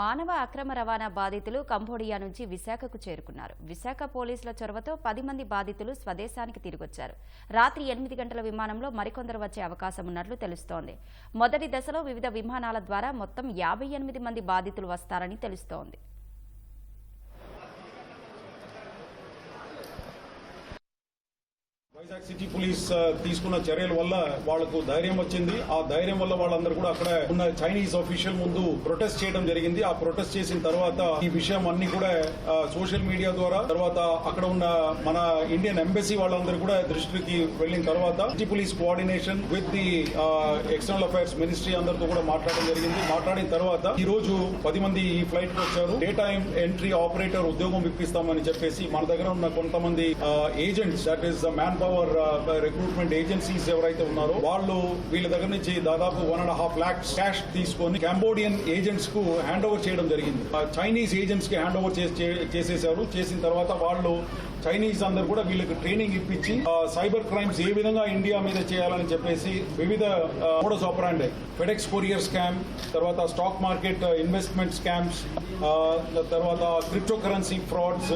మానవ అక్రమ రవాణా బాధితులు కంబోడియా నుంచి విశాఖకు చేరుకున్నారు. విశాఖ పోలీసుల చొరవతో పది మంది బాధితులు స్వదేశానికి తిరిగొచ్చారు. రాత్రి ఎనిమిది గంటల విమానంలో మరికొందరు వచ్చే అవకాశం ఉన్నట్లు తెలుస్తోంది. మొదటి దశలో వివిధ విమానాల ద్వారా మొత్తం యాభై ఎనిమిది మంది బాధితులు వస్తారని తెలుస్తోంది. వైజాగ్ సిటీ పోలీస్ తీసుకున్న చర్యల వల్ల వాళ్ళకు ధైర్యం వచ్చింది. ఆ ధైర్యం వల్ల వాళ్ళందరూ కూడా అక్కడ ఉన్న చైనీస్ ఆఫీషియల్ ముందు ప్రొటెస్ట్ చేయడం జరిగింది. ఆ ప్రొటెస్ట్ చేసిన తర్వాత ఈ విషయం అన్ని కూడా సోషల్ మీడియా ద్వారా తర్వాత అక్కడ ఉన్న మన ఇండియన్ ఎంబసీ వాళ్ళందరూ కూడా దృష్టికి వెళ్ళిన తర్వాత city police coordination with the external affairs ministry అందరితో కూడా మాట్లాడడం జరిగింది. మాట్లాడిన తర్వాత ఈ రోజు పది మంది ఈ ఫ్లైట్కి వచ్చారు. టైం ఎంట్రీ ఆపరేటర్ ఉద్యోగం ఇప్పిస్తామని చెప్పేసి మన దగ్గర ఉన్న కొంతమంది agents that is man power recruitment agencies uh, ఎవరైతే ఉన్నారో వాళ్ళు వీళ్ళ దగ్గర నుంచి దాదాపు one and half lakhs cash తీసుకొని కంబోడియన్ ఏజెంట్స్కు హ్యాండ్ ఓవర్ చేయడం జరిగింది. Uh, చైనీస్ ఏజెంట్స్కి హ్యాండ్ ఓవర్ చేసేసారు చేసిన తర్వాత వాళ్ళు చైనీస్ అందరు కూడా వీళ్ళకి ట్రైనింగ్ ఇప్పించి uh, సైబర్ క్రైమ్స్ ఏ విధంగా ఇండియా మీద చేయాలని చెప్పేసి వివిధ modus operandi FedEx courier scam తర్వాత స్టాక్ మార్కెట్ ఇన్వెస్ట్మెంట్ స్కామ్స్ తర్వాత క్రిప్టో కరెన్సీ ఫ్రాడ్స్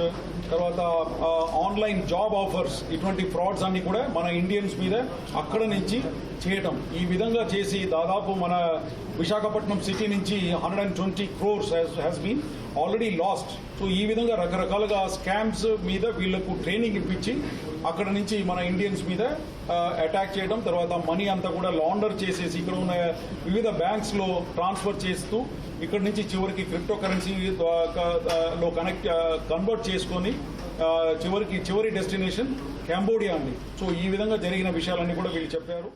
తర్వాత ఆన్లైన్ జాబ్ ఆఫర్స్ ఇటువంటి ఫ్రాడ్స్ అన్ని కూడా మన ఇండియన్స్ మీద అక్కడ నుంచి చేయటం. ఈ విధంగా చేసి దాదాపు మన విశాఖపట్నం సిటీ నుంచి hundred and twenty crores has been already lost so ఈ విధంగా రకరకాలుగా స్కామ్స్ మీద వీళ్ళకు ట్రైనింగ్ ఇప్పించి అక్కడ నుంచి మన ఇండియన్స్ మీద అటాక్ చేయడం తర్వాత మనీ అంతా కూడా లాండర్ చేసేసి ఇక్కడ ఉన్న వివిధ బ్యాంక్స్లో ట్రాన్స్ఫర్ చేస్తూ ఇక్కడ నుంచి చివరికి క్రిప్టో కరెన్సీ లో కనెక్ట్ కన్వర్ట్ చేసుకొని చివరికి చివరి డెస్టినేషన్ కాంబోడియా అండి. సో ఈ విధంగా జరిగిన విషయాలన్నీ కూడా వీళ్ళు చెప్పారు.